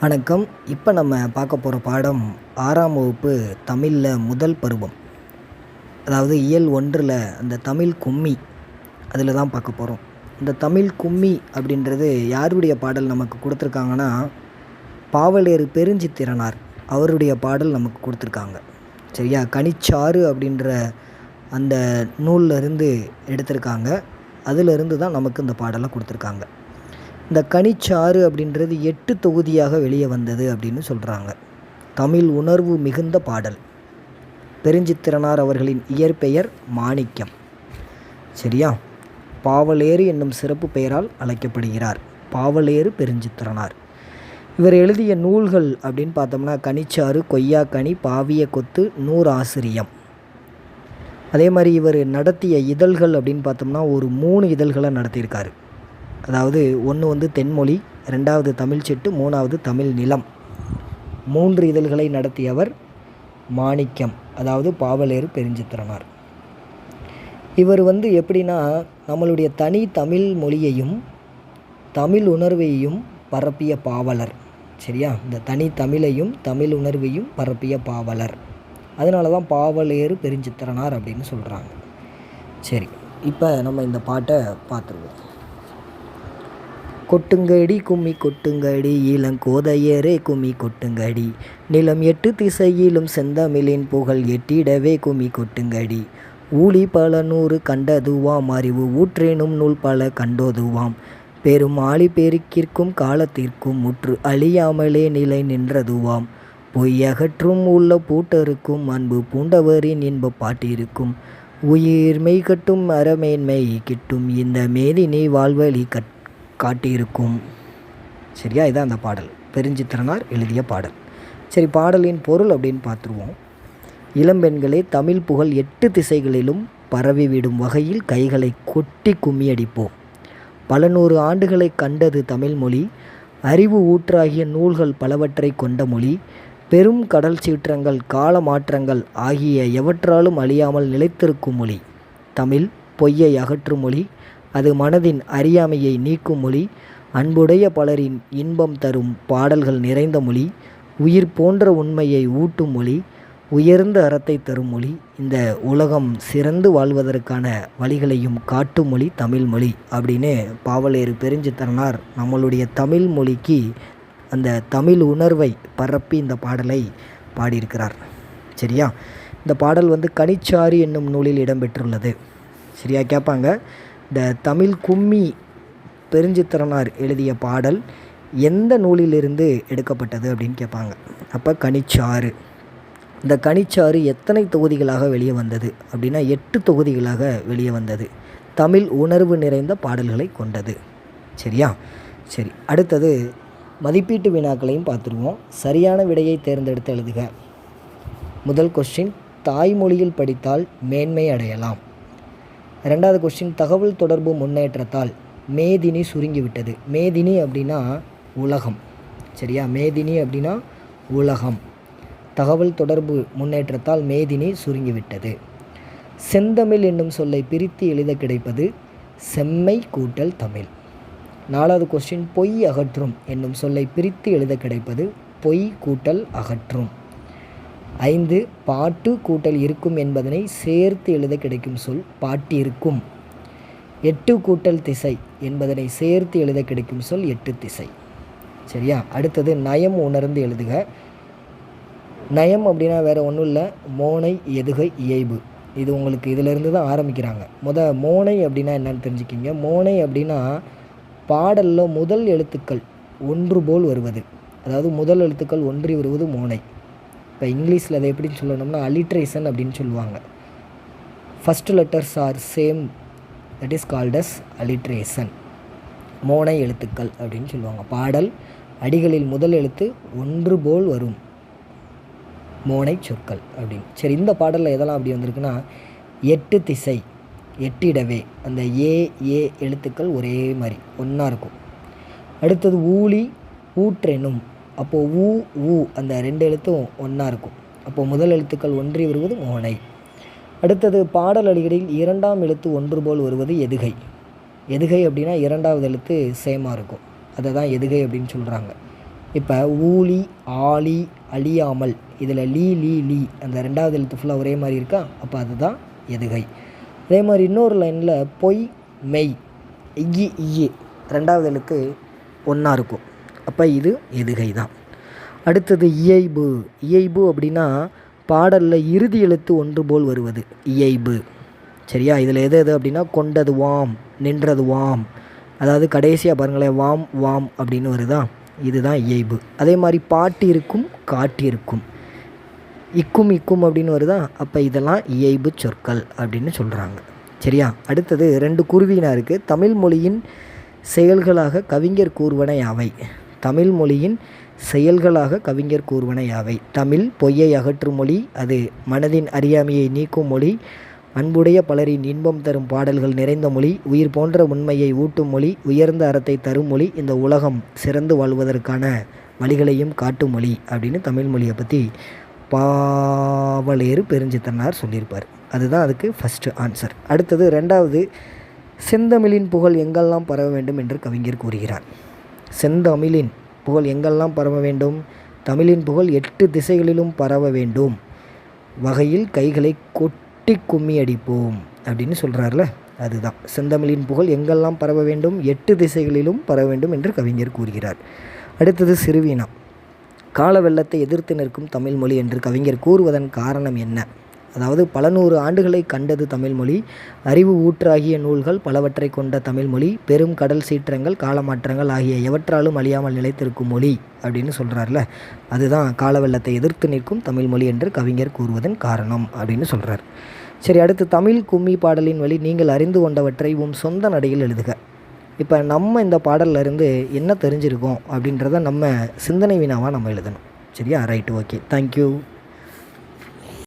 வணக்கம். இப்போ நம்ம பார்க்க போகிற பாடம் ஆறாம் வகுப்பு தமிழில் முதல் பருவம். அதாவது இயல் ஒன்றில் அந்த தமிழ் கும்மி அதில் தான் பார்க்க போகிறோம் இந்த தமிழ் கும்மி அப்படின்றது யாருடைய பாடல் நமக்கு கொடுத்துருக்காங்கன்னா பாவலேறு பெருஞ்சித்திரனார் அவருடைய பாடல் நமக்கு கொடுத்துருக்காங்க. சரியா? கனிச்சாறு அப்படின்ற அந்த நூலில் இருந்து எடுத்திருக்காங்க. அதிலிருந்து தான் நமக்கு இந்த பாடலை கொடுத்துருக்காங்க. இந்த கனிச்சாறு அப்படின்றது எட்டு தொகுதியாக வெளியே வந்தது அப்படின்னு சொல்கிறாங்க தமிழ் உணர்வு மிகுந்த பாடல். பெருஞ்சித்திரனார் அவர்களின் இயற்பெயர் மாணிக்கம். சரியா? பாவலேறு என்னும் சிறப்பு பெயரால் அழைக்கப்படுகிறார். பாவலேறு பெருஞ்சித்திரனார். இவர் எழுதிய நூல்கள் அப்படின்னு பார்த்தோம்னா கனிச்சாறு கொய்யாக்கனி பாவிய கொத்து நூறாசிரியம். அதே மாதிரி இவர் நடத்திய இதழ்கள் அப்படின்னு பார்த்தோம்னா ஒரு மூணு இதழ்களை நடத்தியிருக்காரு. அதாவது ஒன்று வந்து தென்மொழி ரெண்டாவது தமிழ் செட்டு மூணாவது தமிழ் நிலம். மூன்று இதழ்களை நடத்தியவர் மாணிக்கம் அதாவது பாவலேறு பெருஞ்சித்திரனார். இவர் வந்து எப்படின்னா நம்மளுடைய தனி தமிழ் மொழியையும் தமிழ் உணர்வையும் பரப்பிய பாவலர். சரியா? இந்த தனி தமிழையும் தமிழ் உணர்வையும் பரப்பிய பாவலர். அதனால தான் பாவலேறு பெருஞ்சித்திரனார் அப்படின்னு சொல்கிறாங்க சரி இப்போ நம்ம இந்த பாட்டை பார்த்துருவோம். கொட்டுங்கடி கும்மி கொட்டுங்கடி. இளங்கோதையரே கும்மி கொட்டுங்கடி. நிலம் எட்டு திசையிலும் செந்தமிழின் புகழ் எட்டிடவே கும்மி கொட்டுங்கடி. ஊழி பல நூறு கண்டதுவாம் அறிவு ஊற்றேனும் நூல் பல கண்டோதுவாம். பெரும் ஆழி பெருக்கிற்கும் காலத்திற்கும் முற்று அழியாமலே நிலை நின்றதுவாம். பொய்யகற்றும் உள்ள பூட்டருக்கும் அன்பு பூண்டவரின் இன்ப பாட்டிருக்கும். உயிர் மெய்கட்டும் அறமேன்மை கிட்டும் இந்த மேதினி வாழ்வழி கட் காட்டியிருக்கும். சரியா? இதான் அந்த பாடல். பெருஞ்சித்திரனார் எழுதிய பாடல். சரி பாடலின் பொருள் அப்படின்னு பார்த்துருவோம். இளம்பெண்களே தமிழ் புகழ் எட்டு திசைகளிலும் பரவிவிடும் வகையில் கைகளை கொட்டி கும்மியடிப்போம். பல நூறு ஆண்டுகளை கண்டது தமிழ் மொழி. அறிவு ஊற்றாகிய நூல்கள் பலவற்றை கொண்ட மொழி. பெரும் கடல் சீற்றங்கள் கால மாற்றங்கள் ஆகிய எவற்றாலும் அழியாமல் நிலைத்திருக்கும் மொழி. தமிழ் பொய்யை அகற்றும் மொழி. அது மனதின் அறியாமையை நீக்கும் மொழி அன்புடைய பலரின் இன்பம் தரும் பாடல்கள் நிறைந்த மொழி உயிர் போன்ற உண்மையை ஊட்டும் மொழி உயர்ந்த அறத்தை தரும் மொழி இந்த உலகம் சிறந்து வாழ்வதற்கான வழிகளையும் காட்டும் மொழி தமிழ் மொழி அப்படின்னு பாவலேறு பெருஞ்சித்தரனார் நம்மளுடைய தமிழ் மொழிக்கு அந்த தமிழ் உணர்வை பரப்பி இந்த பாடலை பாடியிருக்கிறார். சரியா? இந்த பாடல் வந்து கனிச்சாரி என்னும் நூலில் இடம்பெற்றுள்ளது. சரியா கேட்பாங்க? இந்த தமிழ் கும்மி பெருஞ்சித்திரனார் எழுதிய பாடல் எந்த நூலிலிருந்து எடுக்கப்பட்டது அப்படின்னு கேட்பாங்க. அப்போ கனிச்சாறு. இந்த கனிச்சாறு எத்தனை தொகுதிகளாக வெளியே வந்தது? அப்படின்னா எட்டு தொகுதிகளாக வெளியே வந்தது. தமிழ் உணர்வு நிறைந்த பாடல்களை கொண்டது. சரியா? சரி அடுத்தது மதிப்பீட்டு வினாக்களையும் பார்த்துருவோம். சரியான விடையை தேர்ந்தெடுத்து எழுதுக. முதல் கொஸ்டின் தாய்மொழியில் படித்தால் மேன்மை அடையலாம். ரெண்டாவது கொஸ்டின் தகவல் தொடர்பு முன்னேற்றத்தால் மேதினி சுருங்கிவிட்டது. மேதினி அப்படின்னா உலகம். சரியா? மேதினி அப்படின்னா உலகம். தகவல் தொடர்பு முன்னேற்றத்தால் மேதினி சுருங்கிவிட்டது. செந்தமிழ் என்னும் சொல்லை பிரித்து எழுத கிடைப்பது செம்மை கூட்டல் தமிழ். நாலாவது கொஸ்டின் பொய் அகற்றும் என்னும் சொல்லை பிரித்து எழுத கிடைப்பது பொய் கூட்டல் அகற்றும். ஐந்து பாட்டு கூட்டல் இருக்கும் என்பதனை சேர்த்து எழுத கிடைக்கும் சொல் பாட்டிருக்கும். எட்டு கூட்டல் திசை என்பதனை சேர்த்து எழுத கிடைக்கும் சொல் எட்டு திசை. சரியா? அடுத்தது நயம் உணர்ந்து எழுதுக. நயம் அப்படின்னா வேறு ஒன்றும் இல்லை மோனை எதுகை இயைபு. இது உங்களுக்கு இதிலிருந்து தான் ஆரம்பிக்கிறாங்க. முத மோனை அப்படின்னா என்னன்னு தெரிஞ்சுக்கிங்க. மோனை அப்படின்னா பாடலில் முதல் எழுத்துக்கள் ஒன்று போல் வருவது. அதாவது முதல் எழுத்துக்கள் ஒன்றி வருவது மோனை. இப்போ இங்கிலீஷில் அதை எப்படின்னு சொல்லணும்னா அலிட்ரேஷன் அப்படின்னு சொல்லுவாங்க. First letters are same that is called as alliteration மோனை எழுத்துக்கள் அப்படின்னு சொல்லுவாங்க. பாடல் அடிகளில் முதல் எழுத்து ஒன்று போல் வரும். மோனை சொற்கள் அப்படின்னு. சரி இந்த பாடலில் எதெல்லாம் அப்படி வந்திருக்குன்னா எட்டு திசை எட்டிடவே அந்த ஏ ஏ எழுத்துக்கள் ஒரே மாதிரி ஒன்றா இருக்கும். அடுத்தது ஊழி ஊற்றெனும். அப்போது ஊ ஊ அந்த ரெண்டு எழுத்தும் ஒன்றா இருக்கும். அப்போது முதல் எழுத்துக்கள் ஒன்றி வருவது மோனை அடுத்தது பாடல் அடிகளில் இரண்டாம் எழுத்து ஒன்று போல் வருவது எதுகை. எதுகை அப்படின்னா இரண்டாவது எழுத்து சேமாக இருக்கும். அதை தான் எதுகை அப்படின்னு சொல்கிறாங்க இப்போ ஊலி ஆழி அழியாமல் இதில் லீ லீ லீ அந்த ரெண்டாவது எழுத்து ஃபுல்லாக ஒரே மாதிரி இருக்கா? அப்போ அதுதான் எதுகை. அதே மாதிரி இன்னொரு லைனில் பொய் மெய் இ இய்யி ரெண்டாவது எழுத்து ஒன்றா இருக்கும். அப்போ இது எதுகை தான். அடுத்தது இயைபு. இயைபு அப்படின்னா பாடலில் இறுதி எழுத்து ஒன்று போல் வருவது. இயைபு. சரியா? இதில் எது எது அப்படின்னா கொண்டது வாம் நின்றது வாம். அதாவது கடைசியாக பாருங்களேன் வாம் வாம் அப்படின்னு வருதா? இதுதான் இயைபு. அதே மாதிரி பாட்டு இருக்கும் காட்டு இருக்கும். இக்கும் இக்கும் அப்படின்னு வருதா? அப்போ இதெல்லாம் இயைபு சொற்கள் அப்படின்னு சொல்கிறாங்க சரியா? அடுத்தது ரெண்டு குருவினா இருக்குது தமிழ் மொழியின் செயல்களாக கவிஞர் கூறுவன அவை தமிழ் மொழியின் செயல்களாக கவிஞர் கூறுவன யாவை? தமிழ் பொய்யை அகற்றும் மொழி அது மனதின் அறியாமையை நீக்கும் மொழி அன்புடைய பலரின் இன்பம் தரும் பாடல்கள் நிறைந்த மொழி உயிர் போன்ற உண்மையை ஊட்டும் மொழி உயர்ந்த அறத்தை தரும் மொழி இந்த உலகம் சிறந்து வாழ்வதற்கான வழிகளையும் காட்டும் மொழி அப்படின்னு தமிழ் மொழியை பற்றி பாவலேறு பெருஞ்சித்தனார் சொல்லியிருப்பார். அதுதான் அதுக்கு ஃபஸ்ட்டு ஆன்சர் அடுத்தது ரெண்டாவது செந்தமிழின் புகழ் எங்கெல்லாம் பரவ வேண்டும் என்று கவிஞர் கூறுகிறார். செந்தமிழின் புகழ் எங்கெல்லாம் பரவ வேண்டும்? தமிழின் புகழ் எட்டு திசைகளிலும் பரவ வேண்டும். வகையில் கைகளை கொட்டி கும்மி அடிப்போம் அப்படின்னு சொல்கிறார்ல அதுதான். செந்தமிழின் புகழ் எங்கெல்லாம் பரவ வேண்டும்? எட்டு திசைகளிலும் பரவ வேண்டும் என்று கவிஞர் கூறுகிறார். அடுத்தது சிறுவீனா கால வெள்ளத்தை எதிர்த்து நிற்கும் தமிழ்மொழி என்று கவிஞர் கூறுவதன் காரணம் என்ன? அதாவது பல நூறு ஆண்டுகளை கண்டது தமிழ்மொழி அறிவு ஊற்றாகிய நூல்கள் பலவற்றை கொண்ட தமிழ்மொழி பெரும் கடல் சீற்றங்கள் காலமாற்றங்கள் ஆகிய எவற்றாலும் அழியாமல் நிலைத்திருக்கும் மொழி அப்படின்னு சொல்கிறார்ல அதுதான் கால வெள்ளத்தை எதிர்த்து நிற்கும் தமிழ்மொழி என்று கவிஞர் கூறுவதன் காரணம் அப்படின்னு சொல்கிறார் சரி அடுத்து தமிழ் கும்மி பாடலின் வழி நீங்கள் அறிந்து கொண்டவற்றை உம் சொந்த நடையில் எழுதுக. இப்போ நம்ம இந்த பாடல்ல இருந்து என்ன தெரிஞ்சிருக்கோம் அப்படின்றத நம்ம சிந்தனை வினாவாக நம்ம எழுதணும். சரியா? Right okay thank you